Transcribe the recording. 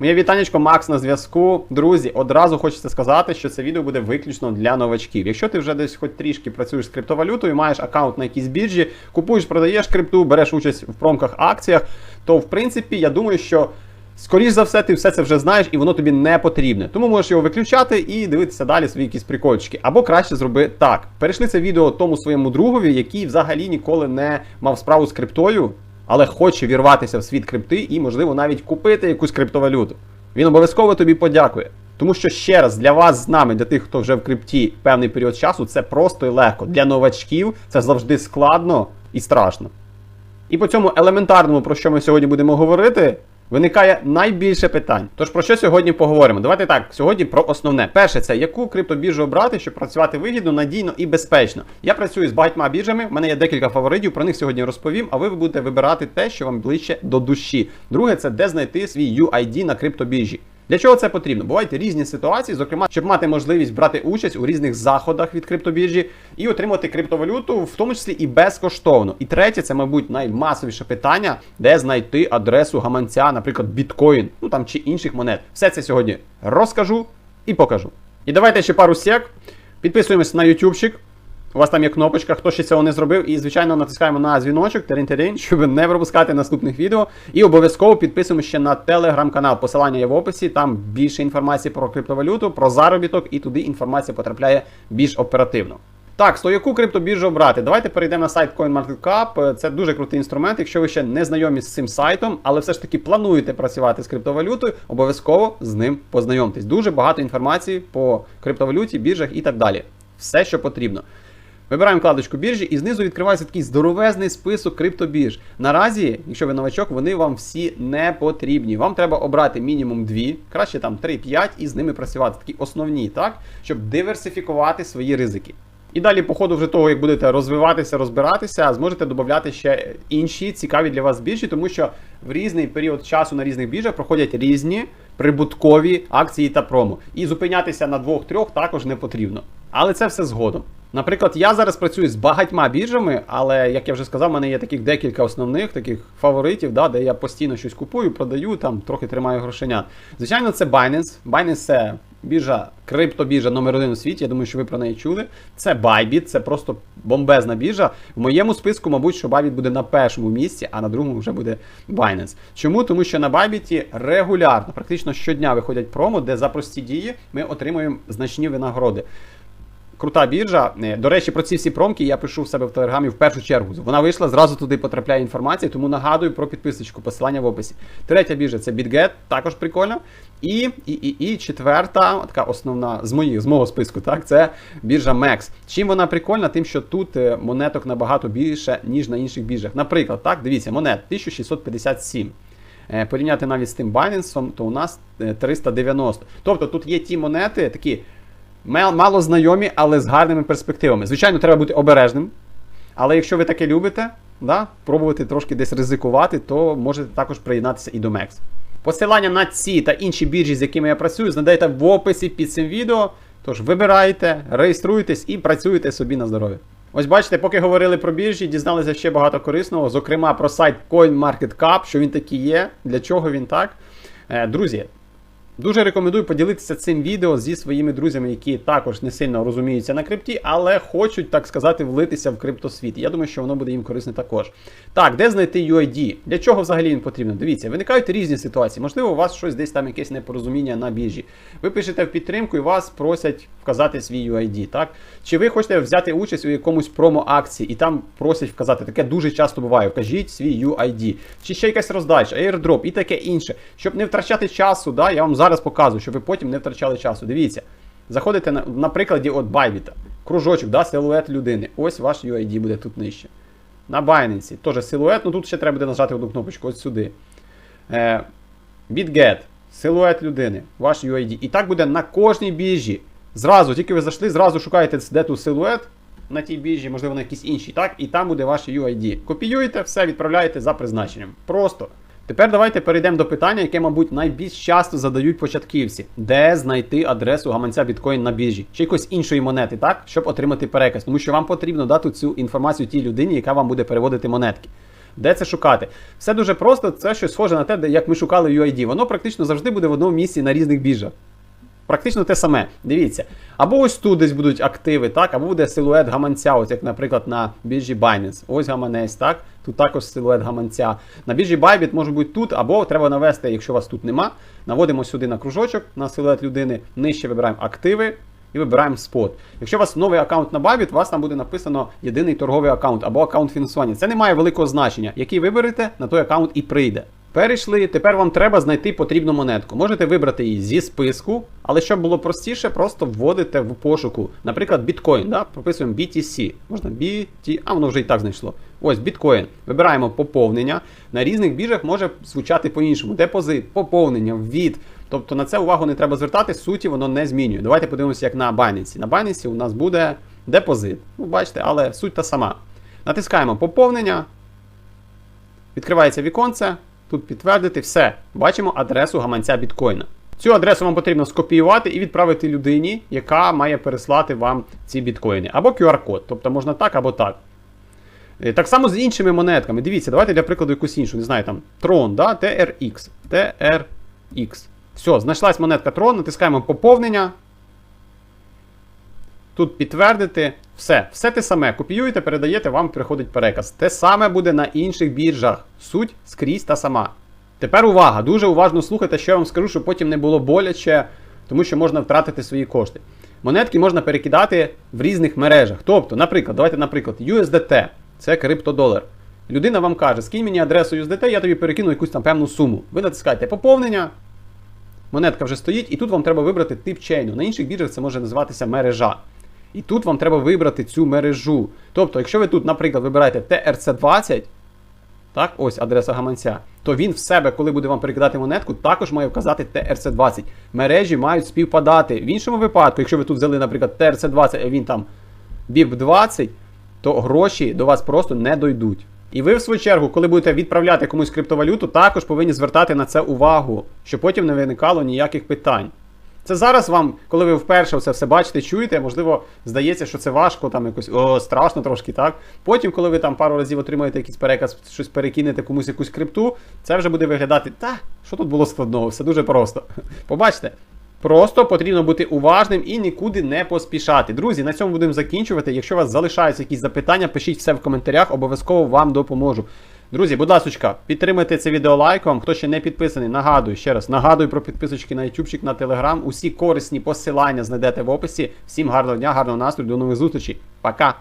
Моє вітанечко Макс на зв'язку. Друзі, одразу хочеться сказати, що це відео буде виключно для новачків. Якщо ти вже десь хоч трішки працюєш з криптовалютою, маєш аккаунт на якійсь біржі, купуєш, продаєш крипту, береш участь в промках акціях, то в принципі я думаю, що. Скоріш за все, ти все це вже знаєш і воно тобі не потрібне. Тому можеш його виключати і дивитися далі свої якісь прикольчики. Або краще зроби так. Перейшли це відео тому своєму другові, який взагалі ніколи не мав справу з криптою, але хоче вірватися в світ крипти і, можливо, навіть купити якусь криптовалюту. Він обов'язково тобі подякує. Тому що ще раз для вас з нами, для тих, хто вже в крипті певний період часу, це просто і легко. Для новачків це завжди складно і страшно. І по цьому елементарному, про що ми сьогодні будемо говорити, виникає найбільше питань. Тож про що сьогодні поговоримо? Давайте так, сьогодні про основне. Перше, це яку криптобіржу обрати, щоб працювати вигідно, надійно і безпечно. Я працюю з багатьма біржами, в мене є декілька фаворитів, про них сьогодні розповім, а ви будете вибирати те, що вам ближче до душі. Друге, це де знайти свій UID на криптобіржі. Для чого це потрібно? Бувають різні ситуації, зокрема, щоб мати можливість брати участь у різних заходах від криптобіржі і отримати криптовалюту, в тому числі і безкоштовно. І третє, це, мабуть, наймасовіше питання, де знайти адресу гаманця, наприклад, біткоін, ну там чи інших монет. Все це сьогодні розкажу і покажу. І давайте ще пару сек. Підписуємось на ютубчик. У вас там є кнопочка, хто ще цього не зробив. І, звичайно, натискаємо на дзвіночок, терін-терін, щоб не пропускати наступних відео. І обов'язково підписуємо ще на телеграм-канал. Посилання є в описі. Там більше інформації про криптовалюту, про заробіток, і туди інформація потрапляє більш оперативно. Так, то яку криптобіржу обрати? Давайте перейдемо на сайт CoinMarketCap. Це дуже крутий інструмент. Якщо ви ще не знайомі з цим сайтом, але все ж таки плануєте працювати з криптовалютою, обов'язково з ним познайомтесь. Дуже багато інформації по криптовалюті, біржах і так далі. Все, що потрібно. Вибираємо вкладочку біржі і знизу відкривається такий здоровезний список криптобірж. Наразі, якщо ви новачок, вони вам всі не потрібні. Вам треба обрати мінімум дві, краще там 3-5 і з ними працювати. Такі основні, так? Щоб диверсифікувати свої ризики. І далі, по ходу вже того, як будете розвиватися, розбиратися, зможете додати ще інші цікаві для вас біржі, тому що в різний період часу на різних біржах проходять різні прибуткові акції та промо. І зупинятися на двох-трьох також не потрібно. Але це все згодом. Наприклад, я зараз працюю з багатьма біржами, але як я вже сказав, в мене є таких декілька основних таких фаворитів, да, де я постійно щось купую, продаю, там трохи тримаю грошенят. Звичайно, це Binance. Binance це біржа, криптобіржа номер один у світі. Я думаю, що ви про неї чули. Це Bybit, це просто бомбезна біржа. В моєму списку, мабуть, що Bybit буде на першому місці, а на другому вже буде Binance. Чому? Тому що на Bybit регулярно, практично щодня виходять промо, де за прості дії ми отримуємо значні винагороди. Крута біржа. Е, До речі, про ці всі промки я пишу в себе в телеграмі в першу чергу. Вона вийшла, зразу туди потрапляє інформація, тому нагадую про підписочку, посилання в описі. Третя біржа це BitGet, також прикольно. І і, і, і четверта, така основна з моїх, з мого списку, так, це біржа MEX. Чим вона прикольна? Тим, що тут е, монеток набагато більше, ніж на інших біржах. Наприклад, так, дивіться, монет 1657. Е, Порівняти навіть з тим Binance, то у нас е, 390. Тобто тут є ті монети, такі мало знайомі, але з гарними перспективами. Звичайно, треба бути обережним. Але якщо ви таке любите, да, пробувати трошки десь ризикувати, то можете також приєднатися і до MEX. Посилання на ці та інші біржі, з якими я працюю, знайдете в описі під цим відео. Тож вибирайте, реєструйтесь і працюйте собі на здоров'я. Ось бачите, поки говорили про біржі, дізналися ще багато корисного, зокрема про сайт CoinMarketCap, що він такий є, для чого він так. Е, Друзі, Дуже рекомендую поділитися цим відео зі своїми друзями, які також не сильно розуміються на крипті, але хочуть, так сказати, влитися в криптосвіт. Я думаю, що воно буде їм корисне також. Так, де знайти UID? Для чого взагалі він потрібен? Дивіться, виникають різні ситуації. Можливо, у вас щось десь там якесь непорозуміння на біржі. Ви пишете в підтримку і вас просять вказати свій UID. так? Чи ви хочете взяти участь у якомусь промо-акції і там просять вказати? Таке дуже часто буває. Вкажіть свій UID. Чи ще якась роздача, airdrop і таке інше. Щоб не втрачати часу, да, я вам зараз зараз показую, щоб ви потім не втрачали часу. Дивіться. Заходите на, на прикладі от Bybit. Кружочок, да, силует людини. Ось ваш UID буде тут нижче. На Binance теж силует, ну тут ще треба буде нажати одну кнопочку ось сюди. Е, BitGet, силует людини, ваш UID. І так буде на кожній біржі. Зразу, тільки ви зайшли, зразу шукаєте, де тут силует на тій біржі, можливо, на якійсь іншій, так? І там буде ваш UID. Копіюєте, все відправляєте за призначенням. Просто. Тепер давайте перейдемо до питання, яке, мабуть, найбільш часто задають початківці: де знайти адресу гаманця біткоін на біржі чи якоїсь іншої монети, так, щоб отримати переказ. Тому що вам потрібно дати цю інформацію тій людині, яка вам буде переводити монетки. Де це шукати? Все дуже просто, це щось схоже на те, як ми шукали UID. Воно практично завжди буде в одному місці на різних біржах. Практично те саме. Дивіться. Або ось тут десь будуть активи, так, або буде силует гаманця, ось як, наприклад, на біржі Binance. Ось гаманець, так. Тут також силует гаманця. На біржі Bybit може бути тут, або треба навести, якщо вас тут нема. Наводимо сюди на кружочок на силует людини, нижче вибираємо активи. І вибираємо спот. Якщо у вас новий аккаунт на Bybit, у вас там буде написано єдиний торговий аккаунт або аккаунт фінансування. Це не має великого значення. Який виберете, на той аккаунт і прийде. Перейшли, тепер вам треба знайти потрібну монетку. Можете вибрати її зі списку, але щоб було простіше, просто вводите в пошуку. Наприклад, біткоін. Да? Прописуємо BTC. Можна BT, а воно вже і так знайшло. Ось біткоін. Вибираємо поповнення. На різних біржах може звучати по-іншому. Депозит, поповнення, ввід. Тобто на це увагу не треба звертати, суті воно не змінює. Давайте подивимося, як на Binance. На Binance у нас буде депозит. Ну, бачите, але суть та сама. Натискаємо поповнення. Відкривається віконце. Тут підтвердити все. Бачимо адресу гаманця біткоїна. Цю адресу вам потрібно скопіювати і відправити людині, яка має переслати вам ці біткоїни. Або QR-код. Тобто можна так або так. Е, Так само з іншими монетками. Дивіться, давайте для прикладу якусь іншу, не знаю, там Tron, да? TRX. TRX. Все, знайшлась монетка Tron, натискаємо поповнення. Тут підтвердити. Все, все те саме. Копіюєте, передаєте, вам приходить переказ. Те саме буде на інших біржах. Суть скрізь та сама. Тепер увага! Дуже уважно слухайте, що я вам скажу, щоб потім не було боляче, тому що можна втратити свої кошти. Монетки можна перекидати в різних мережах. Тобто, наприклад, давайте, наприклад, USDT це криптодолар. Людина вам каже, скинь мені адресу USDT, я тобі перекину якусь там певну суму. Ви натискаєте поповнення, монетка вже стоїть, і тут вам треба вибрати тип чейну. На інших біржах це може називатися мережа. І тут вам треба вибрати цю мережу. Тобто, якщо ви тут, наприклад, вибираєте TRC20, так, ось адреса гаманця, то він в себе, коли буде вам перекидати монетку, також має вказати TRC20. Мережі мають співпадати. В іншому випадку, якщо ви тут взяли, наприклад, TRC20, а він там BIP20, то гроші до вас просто не дойдуть. І ви, в свою чергу, коли будете відправляти комусь криптовалюту, також повинні звертати на це увагу, щоб потім не виникало ніяких питань. Це зараз вам, коли ви вперше це все бачите, чуєте, можливо, здається, що це важко, там якось о, страшно трошки, так? Потім, коли ви там пару разів отримаєте якийсь переказ, щось перекинете комусь якусь крипту, це вже буде виглядати, та, що тут було складного, все дуже просто. Побачите? Просто потрібно бути уважним і нікуди не поспішати. Друзі, на цьому будемо закінчувати. Якщо у вас залишаються якісь запитання, пишіть все в коментарях, обов'язково вам допоможу. Друзі, будь ласка, підтримайте це відео лайком. Хто ще не підписаний, нагадую ще раз, нагадую про підписочки на ютубчик, на телеграм. Усі корисні посилання знайдете в описі. Всім гарного дня, гарного настрою, до нових зустрічей. Пока!